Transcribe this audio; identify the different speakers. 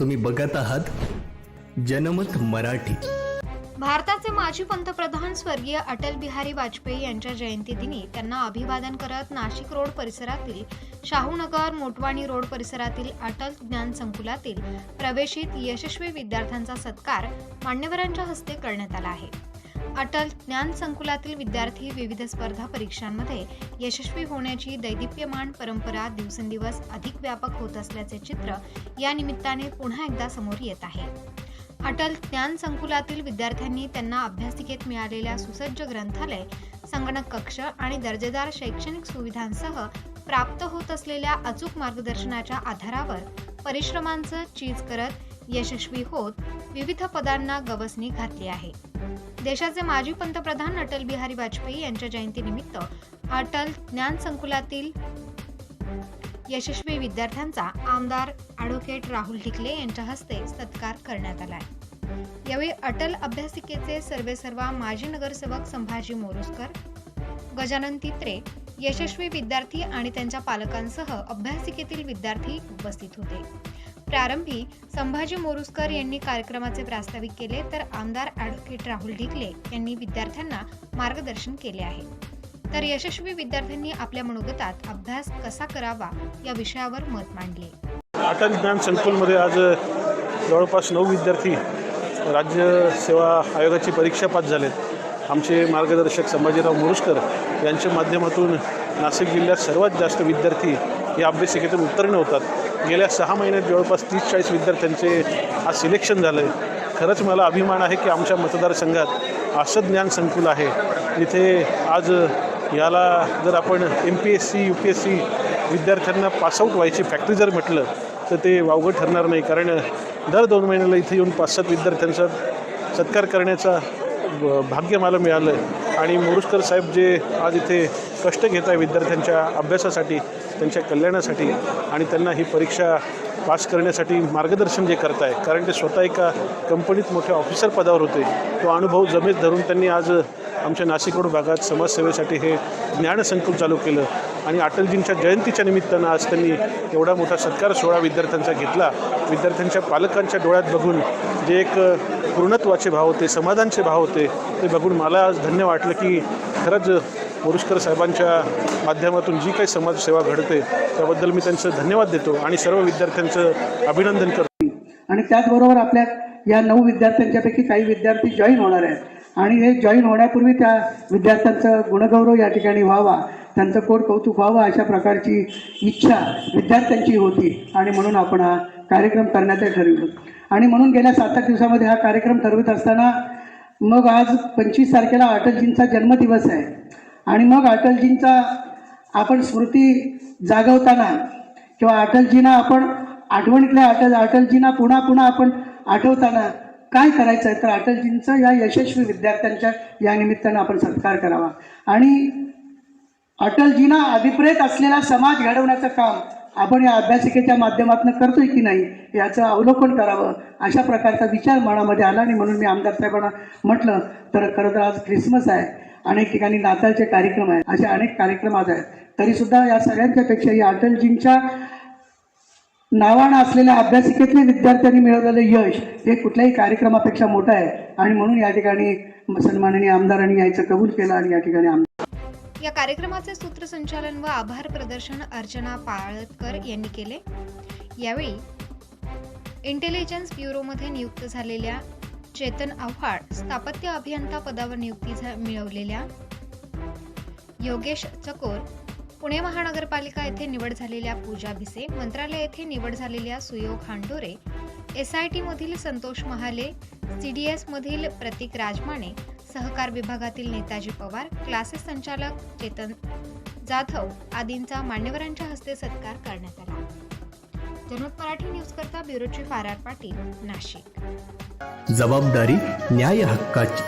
Speaker 1: तुम्ही बघत आहात जनमत मराठी.
Speaker 2: भारताचे माजी पंतप्रधान स्वर्गीय अटल बिहारी वाजपेयी यांच्या जयंतीदिनी त्यांना अभिवादन करत नाशिक रोड परिसरातील शाहूनगर मोटवाणी रोड परिसरातील अटल ज्ञान संकुलातील प्रवेशित यशस्वी विद्यार्थ्यांचा सत्कार मान्यवरांच्या हस्ते करण्यात आला आहे. अटल ज्ञान संकुलातील विद्यार्थी विविध स्पर्धा परीक्षांमध्ये यशस्वी होण्याची दैदिप्यमान परंपरा दिवसेंदिवस अधिक व्यापक होत असल्याचे चित्र या निमित्ताने पुन्हा एकदा समोर येत आहे. अटल ज्ञान संकुलातील विद्यार्थ्यांनी त्यांना अभ्यासिकेत मिळालेल्या सुसज्ज ग्रंथालय संगणक कक्ष आणि दर्जेदार शैक्षणिक सुविधांसह प्राप्त होत असलेल्या अचूक मार्गदर्शनाच्या आधारावर परिश्रमांचं चीज करत यशस्वी होत विविध पदांना गवसणी घातली आहे. देशाचे माजी पंतप्रधान अटल बिहारी वाजपेयी यांच्या जयंतीनिमित्त अटल ज्ञान संकुलातील यशस्वी विद्यार्थ्यांचा आमदार ॲडव्होकेट राहुल ढिकले यांच्या हस्ते सत्कार करण्यात आला आहे. यावेळी अटल अभ्यासिकेचे सर्वेसर्वा माजी नगरसेवक संभाजी मोरुसकर गजानन तित्रे यशस्वी विद्यार्थी आणि त्यांच्या पालकांसह अभ्यासिकेतील विद्यार्थी उपस्थित होते. प्रारंभी संभाजी मोरुसकर यांनी कार्यक्रमाचे प्रास्ताविक केले तर आमदार ॲडव्होकेट राहुल ढिकले यांनी विद्यार्थ्यांना मार्गदर्शन केले आहे. तर यशस्वी विद्यार्थ्यांनी आपल्या मनोगतात अभ्यास कसा करावा या विषयावर मत मांडले.
Speaker 3: अटल ज्ञान संकुलमध्ये आज जवळपास नऊ विद्यार्थी राज्य सेवा आयोगाची परीक्षा पास झालेत. आमचे मार्गदर्शक संभाजीराव मोरुसकर यांच्या माध्यमातून नाशिक जिल्ह्यात सर्वात जास्त विद्यार्थी या अभ्यासिकेतून उत्तीर्ण होतात. गेल्या सहा महिन्यात जवळपास तीस चाळीस विद्यार्थ्यांचे आज सिलेक्शन झालं आहे खरंच मला अभिमान आहे की आमच्या मतदारसंघात असं ज्ञान संकुल आहे. जिथे आज याला जर आपण M P S C U P S C विद्यार्थ्यांना पासआउट व्हायची फॅक्टरी जर म्हटलं तर ते वावगं ठरणार नाही. कारण दर दोन महिन्याला इथे येऊन पाच सात विद्यार्थ्यांचा सत्कार करण्याचा ब- भाग्य मला मिळालं आहे आणि मोरुसकर साहेब जे आज इथे कष्ट घेत आहे विद्यार्थ्यांच्या अभ्यासासाठी त्यांच्या कल्याणासाठी आणि त्यांना ही परीक्षा पास करण्यासाठी मार्गदर्शन जे करत आहे कारण ते स्वतः एका कंपनीत मोठ्या ऑफिसर पदावर होते. तो अनुभव जमेत धरून त्यांनी आज आमच्या नाशिकरोड भागात समाजसेवेसाठी हे ज्ञानसंकुल चालू केलं आणि अटलजींच्या जयंतीच्या निमित्तानं आज त्यांनी एवढा मोठा सत्कार सोहळा विद्यार्थ्यांचा घेतला. विद्यार्थ्यांच्या पालकांच्या डोळ्यात बघून जे एक पूर्णत्वाचे भाव होते समाधानचे भाव होते ते बघून मला आज धन्य वाटलं की खरंच पुरुषकर साहेबांच्या माध्यमातून जी काही समाजसेवा घडते त्याबद्दल मी त्यांचं धन्यवाद देतो आणि सर्व विद्यार्थ्यांचं अभिनंदन करतो.
Speaker 4: आणि त्याचबरोबर आपल्या या नऊ विद्यार्थ्यांच्यापैकी काही विद्यार्थी जॉईन होणार आहेत. आणि हे जॉईन होण्यापूर्वी त्या विद्यार्थ्यांचं गुणगौरव या ठिकाणी व्हावा. त्यांचं कोण कौतुक व्हावं अशा प्रकारची इच्छा विद्यार्थ्यांची होती. आणि म्हणून आपण हा कार्यक्रम करण्याचं ठरवलं. आणि म्हणून गेल्या सात आठ दिवसामध्ये हा कार्यक्रम ठरवत असताना मग आज पंचवीस तारखेला अटलजींचा जन्मदिवस आहे. आणि मग अटलजींचा आपण स्मृती जागवताना किंवा अटलजींना आपण आठवणीतल्या अटल अटलजींना पुन्हा पुन्हा आपण आठवताना काय करायचं आहे? तर अटलजींचा या यशस्वी विद्यार्थ्यांच्या या निमित्तानं आपण सत्कार करावा. आणि अटलजींना अभिप्रेत असलेला समाज घडवण्याचं काम आपण या अभ्यासिकेच्या माध्यमातून करतोय की नाही याचं अवलोकन करावं अशा प्रकारचा विचार मनामध्ये आला आणि म्हणून मी आमदार साहेबांना म्हटलं तर खरं तर आज क्रिसमस आहे. अनेक ठिकाणी नाताळचे कार्यक्रम आहेत. असे अनेक कार्यक्रम आज आहेत. तरीसुद्धा या सगळ्यांच्यापेक्षा या अटलजींच्या नावानं असलेल्या अभ्यासिकेतले विद्यार्थ्यांनी मिळवलेलं यश हे कुठल्याही कार्यक्रमापेक्षा मोठं आहे. आणि म्हणून या ठिकाणी सन्माननीय आमदारांनी यायचं कबूल केलं आणि या ठिकाणी आमदार
Speaker 2: या कार्यक्रमाचे सूत्रसंचालन व आभार प्रदर्शन अर्चना पाळकर यांनी केले. यावेळी इंटेलिजन्स ब्युरोमध्ये नियुक्त झालेल्या चेतन आव्हाड स्थापत्य अभियंता पदावर नियुक्ती झा- मिळवलेल्या योगेश चकोर पुणे महानगरपालिका येथे निवड झालेल्या पूजा भिसे मंत्रालय येथे निवड झालेल्या सुयोग हांडोरे एस आय टीमधील संतोष महाले सी डी एसमधील प्रतीक राजमाने सहकार विभागातील नेताजी पवार क्लासेस संचालक चेतन जाधव आदींचा मान्यवरांच्या हस्ते सत्कार करण्यात आला. जनमत मराठी न्यूज करता ब्युरोची चीफ पाटील नाशिक.
Speaker 1: जबाबदारी न्याय हक्काची.